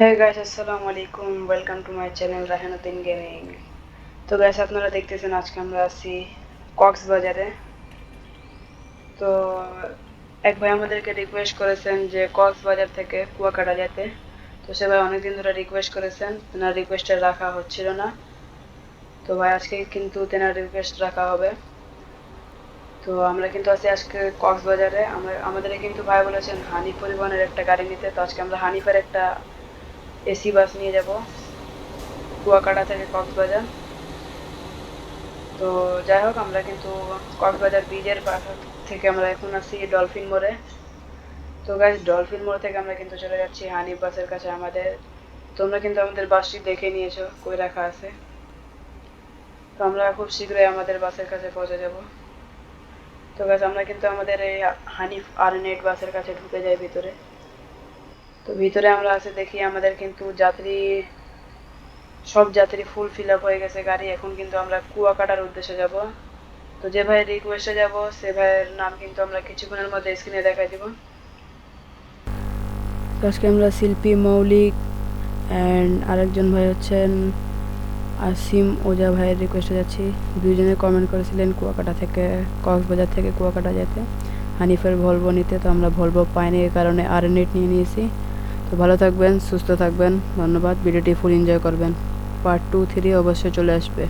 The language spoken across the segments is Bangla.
হ্যাঁ গাইস আসসালামু আলাইকুম welcome to my channel Rahanuddin gaming তো গাইস আপনারা দেখতেছেন, আজকে আমরা আছি কক্সবাজারে। তো এক ভাই আমাদেরকে রিকোয়েস্ট করেছেন যে কক্সবাজার থেকে কুয়াকাটা যেতে। তো সে ভাই অনেকদিন ধরে রিকোয়েস্ট করেছেন, তেনার রিকোয়েস্টে রাখা হচ্ছিল না। তো ভাই, আজকে কিন্তু তেনার রিকোয়েস্ট রাখা হবে। তো আমরা কিন্তু আছি আজকে কক্সবাজারে। আমরা আমাদের কিন্তু ভাই বলেছেন হানি পরিবহনের একটা গাড়ি নিতে। তো আজকে আমরা হানিফের একটা এসি বাস নিয়ে যাব, কুয়াকাটা থেকে কক্সবাজার। তো যাই হোক, আমরা কিন্তু কক্সবাজার ব্রিজের পাশে থেকে আমরা এখন আছি ডলফিন মোড়ে তো গাইজ ডলফিন মোড় থেকে আমরা কিন্তু চলে যাচ্ছি হানিফ বাসের কাছে আমাদের। তোমরা কিন্তু আমাদের বাসটি দেখে নিয়েছো, কই রাখা আছে। তো আমরা খুব শীঘ্রই আমাদের বাসের কাছে পৌঁছে যাব। তো গাছ আমরা কিন্তু আমাদের এই হানিফ আর নেট বাসের কাছে ঢুকে যাই ভিতরে। তো ভিতরে আমরা আছে দেখি আমাদের কিন্তু যাত্রী, সব যাত্রী ফুল ফিল আপ হয়ে গেছে গাড়ি। এখন কিন্তু আমরা কুয়াকাটার উদ্দেশ্যে যাব। তো যে ভাইয়ের রিকোয়েস্টে যাব, সে ভাইয়ের নাম কিন্তু আমরা কিছুক্ষণের মধ্যে স্ক্রিনে দেখাই দিব। আজকে আমরা শিল্পী মৌলিক অ্যান্ড আরেকজন ভাই হচ্ছেন আসিম ওজা ভাইয়ের রিকোয়েস্টে যাচ্ছি। দুইজনে কমেন্ট করেছিলেন কুয়াকাটা থেকে, কক্সবাজার থেকে কুয়াকাটা যেতে। হানিফের ভলভো নিতে, তো আমরা ভলভো পাইনি এই কারণে আর নিয়ে নিয়েছি। তো ভালো থাকবেন, সুস্থ থাকবেন, ধন্যবাদ, ভিডিওটি ফুল এনজয় করবেন। পার্ট টু থ্রি অবশ্যই চলে আসবে।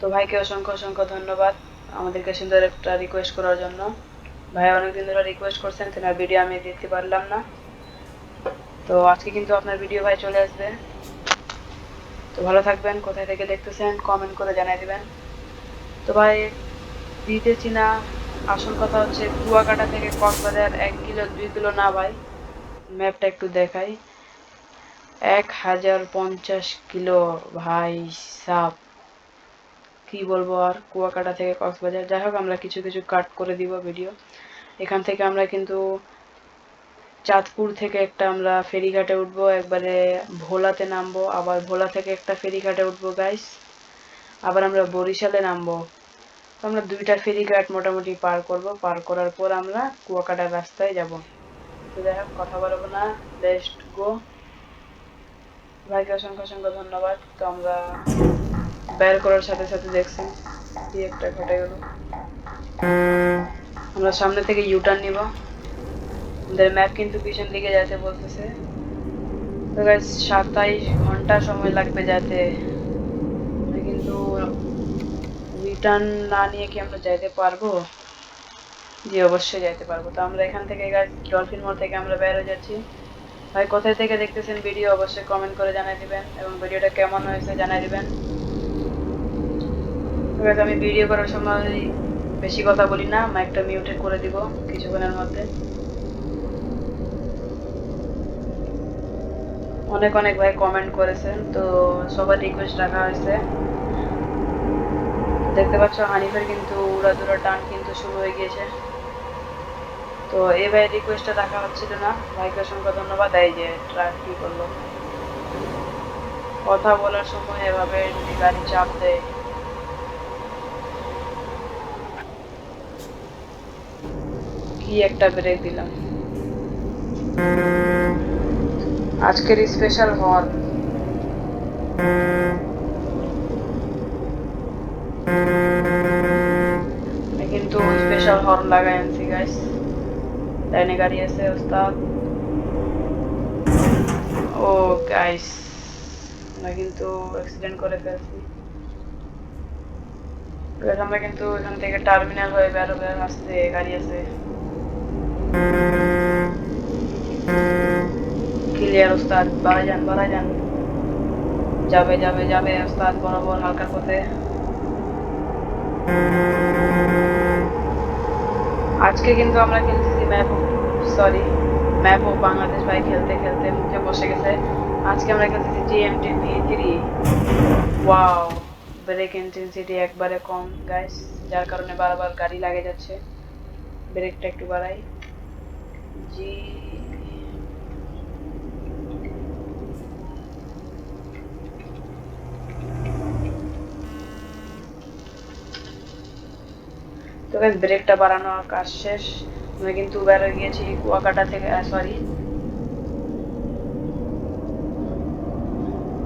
তো ভাইকে অসংখ্য অসংখ্য ধন্যবাদ আমাদেরকে সুন্দর একটা রিকোয়েস্ট করার জন্য। ভাই অনেকদিন ধরে রিকোয়েস্ট করছেন, তেনার ভিডিও আমি দিতে পারলাম না। তো আজকে কিন্তু আপনার ভিডিও ভাই চলে আসবে। তো ভালো থাকবেন, কোথায় থেকে দেখতেছেন কমেন্ট করে জানিয়ে দিবেন। তো ভাই দিতেছি না আসল কথা হচ্ছে, কুয়াকাটা থেকে কক্সবাজার এক কিলো, দুই কিলো না ভাই ম্যাপটা একটু দেখাই। এক হাজার পঞ্চাশ কিলো, ভাই সাপ কি বলব আর, কুয়াকাটা থেকে কক্সবাজার। যাই হোক, আমরা কিছু কিছু কাট করে দিব ভিডিও এখান থেকে আমরা কিন্তু চাঁদপুর থেকে একটা আমরা ফেরিঘাটে উঠবো, একবারে ভোলাতে নামবো, আবার ভোলা থেকে একটা ফেরিঘাটে উঠবো গাইস আবার আমরা বরিশালে নামবো। আমরা দুইটা ফেরিঘাট মোটামুটি পার করব। পার করার পর আমরা কুয়াকাটার রাস্তায় যাব। তো যাই হোক, কথা বলব না। বেস্ট গো ভাইকে অসংখ্য অসংখ্য ধন্যবাদ। তো আমরা বের করার সাথে সাথে দেখছি কি একটা ঘটে গেল। আমরা সামনে থেকে ইউটার্ন নিব। আমাদের ম্যাপ কিন্তু পিছন দিকে যেতে বলতেছে। তো গাইস সাতাইশ ঘণ্টা সময় লাগবে যেতে কিন্তু রিটার্ন না নিয়ে কি আমরা যাইতে পারব? জি, অবশ্যই যাইতে পারব। তো আমরা এখান থেকে ডলফিন মোড় থেকে আমরা বের হয়ে যাচ্ছি। ভাই, কোথায় থেকে দেখতেছেন ভিডিও অবশ্যই কমেন্ট করে জানিয়ে দিবেন এবং ভিডিওটা কেমন হয়েছে জানিয়ে দিবেন। আমি ভিডিও করার সময় বেশি কথা বলি না মাইকটা মিউটে করে দিব কিছুক্ষণের মধ্যে। অনেক অনেক ভাই কমেন্ট করেছেন, তো সবার রিকোয়েস্ট রাখা হয়েছে। দেখতে পাচ্ছ, হানিফের কিন্তু উড়াদুরা টান কিন্তু শুরু হয়ে গিয়েছে। তো এই ভাই রিকোয়েস্টটা রাখা হচ্ছিল না। ভাইকে অসংখ্য ধন্যবাদ। এই যে ট্রাক কি করল? কথা বলার সময় এভাবে গাড়ি চাপ দেয়। কি একটা ব্রেক দিলাম। আজকের স্পেশাল হর্ন কিন্তু স্পেশাল হর্ন লাগাই আনছি গাইস লাইনে গাড়ি আছে, ওস্তাদ। ও গাইস আমরা কিন্তু অ্যাক্সিডেন্ট করে ফেলছি। আমরা কিন্তু এখান থেকে টার্মিনাল হয়ে বেরোবে আসতে গাড়ি আছে। ক্লিয়ার ওস্তাদ বাড়া যান বাড়া যান। যাবে যাবে যাবে, ওস্তাদ, বরাবর হালকা পথে। আজকে কিন্তু আমরা খেলতেছি map sorry map of Bangladesh ভাই খেলতে খেলতে মুখে বসে গেছে। আজকে আমরা খেলতেছি GMT V three wow brake intensity একবারে কম গাইস যার কারণে বারবার গাড়ি লাগে যাচ্ছে। ব্রেকটা একটু বাড়াই। জি তো গাইস ব্রেকটা বাড়ানো কাজ শেষ। আমরা কিন্তু বের হয়ে গিয়েছি কুয়াকাটা থেকে সরি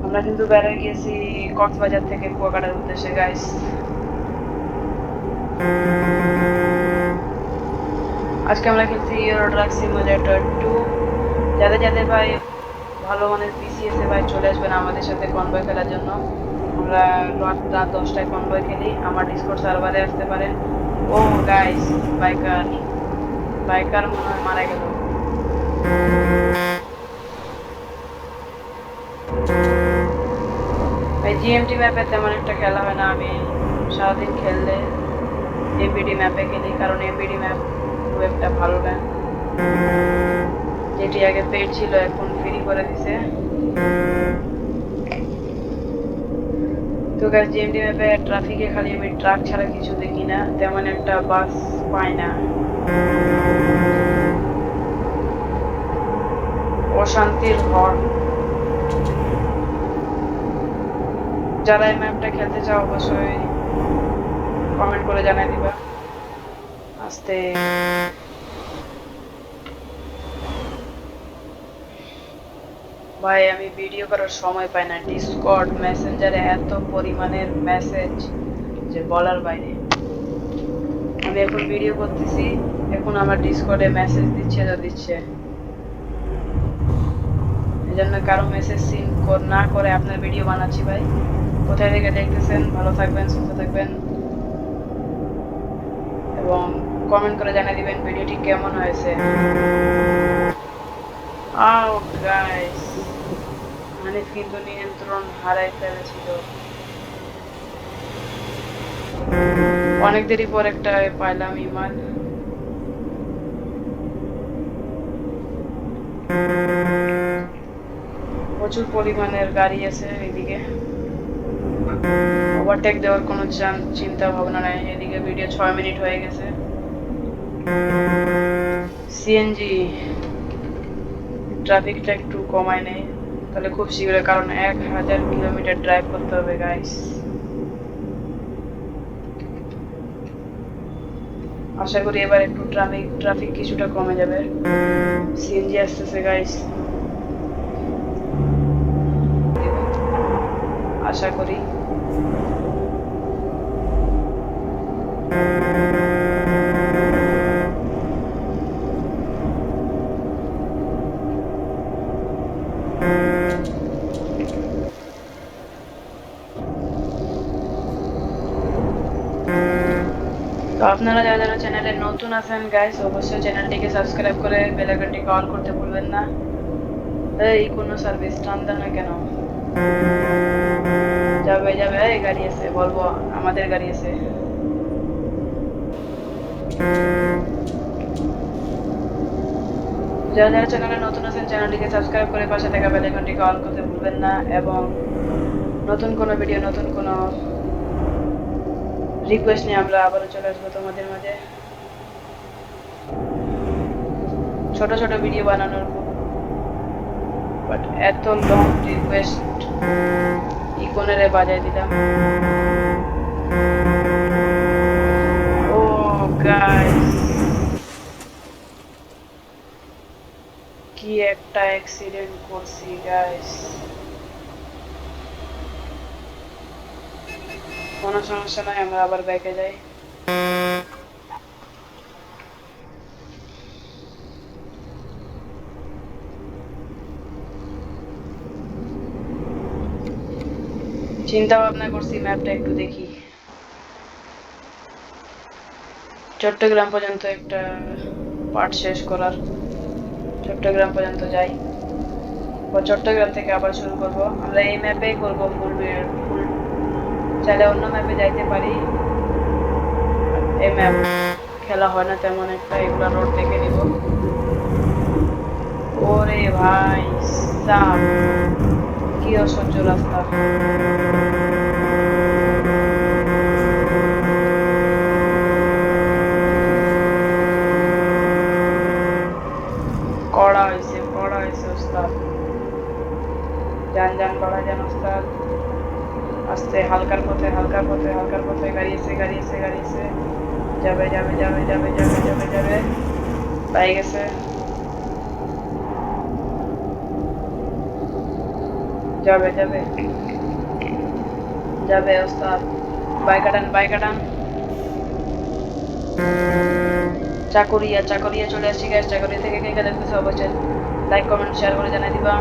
আমরা কিন্তু বের গিয়েছি কক্সবাজার থেকে কুয়াকাটার উদ্দেশ্যে গাইস আজকে আমরা খেলছি ইউরো ড্রাগ সিমুলেটর টু যাদের যাদের ভাই ভালো মানে পিসিএসে ভাই চলে আসবেন আমাদের সাথে কনভয় খেলার জন্য। আমরা রাত দশটায় কনভয় খেলি, আমার ডিসকোড সার্ভারে আসতে পারেন। ও গাইস বাইকার বাইকার মনে হয় মারা গেল। জিএমটি ম্যাপে তেমন একটা খেলা হয় না, আমি সারাদিন খেললে এমবিডি ম্যাপে খেলি, কারণ এমবিডি ম্যাপ খুব একটা ভালো ম্যাপ যেটি আগে পেড ছিল, এখন ফ্রি করে দিছে। তো গাছ জিএমডি ম্যাপে ট্রাফিকে খালি আমি ট্রাক ছাড়া কিছু দেখি না, তেমন একটা বাস পাই না। অশান্তির হর্ন যারা এই ম্যাপটা খেলতে চাও, অবশ্যই কমেন্ট করে জানাই দিবা। আস্তে। ভাই, আমি ভিডিও করার সময় পাই না। ডিসকর্ড মেসেঞ্জারে এত পরিমাণের মেসেজ যে বলার বাইরে। আমি এখন ভিডিও করতেছি, এখন আমার ডিসকর্ডে মেসেজ দিচ্ছে তো দিচ্ছে। এই জন্য কারও মেসেজ সিন না করে আপনার ভিডিও বানাচ্ছি ভাই। কোথায় থেকে দেখতেছেন? ভালো থাকবেন, সুস্থ থাকবেন। এবং কমেন্ট করে জানিয়ে দিবেন ভিডিওটি কেমন হয়েছে। আও গাইস হানিফ কিন্তু নিয়ন্ত্রণ হারাই ফেলেছিল। অনেক দেরি পর একটা পাইলাম ইমান। প্রচুর পরিমাণের গাড়ি আছে এদিকে। ওভারটেক দেওয়ার কোনো চিন্তা, ভাবনা নাই। এদিকে ভিডিও ছয় মিনিট হয়ে গেছে। সিএনজি ট্রাফিকটা একটু কমায় নেই তাহলে খুব শীঘ্রই কারণ এক হাজার কিলোমিটার ড্রাইভ করতে হবে গাইস আশা করি এবার একটু ট্রাফিক ট্রাফিক কিছুটা কমে যাবে। সিএনজি আসতেছে গাইস আশা করি। আপনারা যারা যারা চ্যানেলে নতুন আছেন গাইস অবশ্যই চ্যানেলটিকে সাবস্ক্রাইব করে বেল আইকনটিকে অন করতে ভুলবেন না। এই, কোনো সার্ভিস টান দেন না কেন? যাবে যাবে, এই গাড়ি আছে বলব আমাদের গাড়ি আছে। যারা যারা চ্যানেলে নতুন আছেন, চ্যানেলটিকে সাবস্ক্রাইব করে পাশে থাকা বেল আইকনটিকে অন করতে ভুলবেন না, এবং নতুন কোনো ভিডিও নতুন কোনো রিকোয়েস্ট নিয়ে আমরা আবারও চলে আসব তোমাদের মাঝে। ছোট ছোট ভিডিও বানানোর বাট এত লং রিকোয়েস্ট ইকোনেরে বাজাই দিলাম। ও গাইস কি একটা অ্যাক্সিডেন্ট করছি গাইস কোনো সমস্যা নাই, আমরা আবার ব্যাকে যাই। চিন্তা ভাবনা করছি, ম্যাপটা একটু দেখি। চট্টগ্রাম পর্যন্ত একটা পার্ট শেষ করার। চট্টগ্রাম পর্যন্ত যাই। চট্টগ্রাম থেকে আবার শুরু করব। আমরা এই ম্যাপেই করব ফুল ফুল চাইলে অন্য ম্যাপে যাইতে পারি। এই ম্যাপ খেলা হয় না তেমন একটা, এগুলা রোড দেখে নিব। ওরে ভাই, সাপ। কি অসহ্য রাস্তা। কড়া হয়েছে কড়া হয়েছে ওস্তাদ। যান যান কড়া যান, ওস্তাদ। আস্তে হালকার পথে হালকার পথে হালকার পথে গাড়ি এসে গাড়ি এসে গাড়ি এসে যাবে যাবে যাবে যাবে যাবে যাবে যাবে। পাই গেছে। যাবে যাবে। যাবে, ওস্তাদ। বাইক আটান বাইক আটান চাকুরিয়া চাকুরিয়া চলে আসছি গ্যাস চাকুরিয়া থেকে কে কে দেখতেছে অবশ্যই লাইক কমেন্ট শেয়ার করে জানাই দিবা।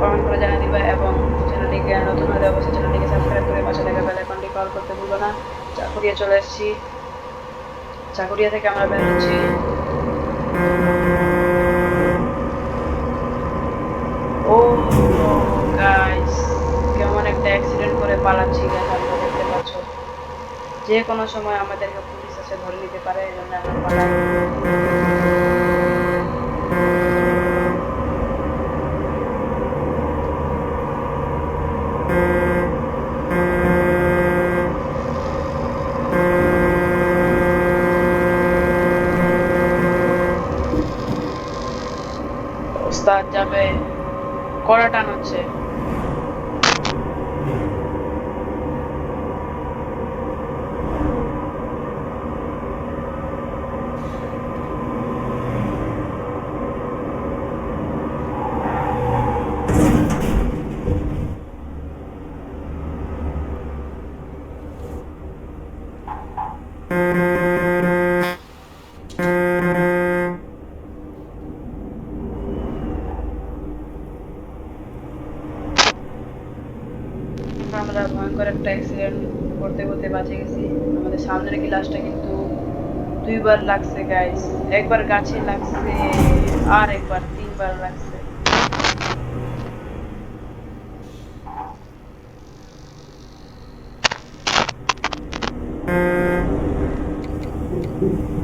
কমেন্ট করে জানাই দিবা এবং চ্যানেলটিকে নতুন হলে অবশ্যই চ্যানেলটিকে সাবস্ক্রাইব করে পাশে থাকা বেল আইকনটি কল করতে ভুলবো না। চাকুরিয়া চলে এসেছি। চাকুরিয়া থেকে আমরা বের হচ্ছি। ও গাইস কেমন একটা অ্যাক্সিডেন্ট করে পালাচ্ছি guys, আপনারা দেখতে পাচ্ছ। যে কোনো সময় আমাদেরকে পুলিশ এসে ধরে নিতে পারে এই জন্য আমরা পালাই ওস্তাদ যাবে কড়া টান হচ্ছে। আমরা ভয়ঙ্কর একটা অ্যাক্সিডেন্ট করতে করতে বাঁচে গেছি। আমাদের সামনের গ্লাসটা কিন্তু দুইবার লাগছে গাইস একবার গাছে লাগছে, আর একবার তিনবার লাগছে। তো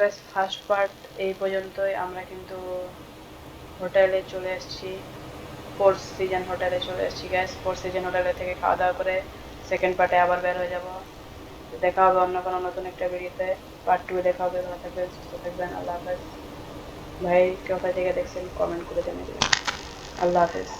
গাইস ফার্স্ট পার্ট এই পর্যন্তই। আমরা কিন্তু হোটেলে চলে এসেছি। ফোর সিজন হোটেলে চলে এসেছি গ্যাস ফোর সিজন হোটেলে থেকে খাওয়া দাওয়া করে সেকেন্ড পার্টে আবার বের হয়ে যাব। দেখা হবে অন্য কোনো নতুন একটা ভিডিওতে। পার্ট টু দেখা হবে। ভালো থাকবেন, সুস্থ থাকবেন। আল্লাহ হাফেজ। ভাই কোথা থেকে দেখছেন? কমেন্ট করে জানিয়ে দেবেন। আল্লাহ হাফেজ।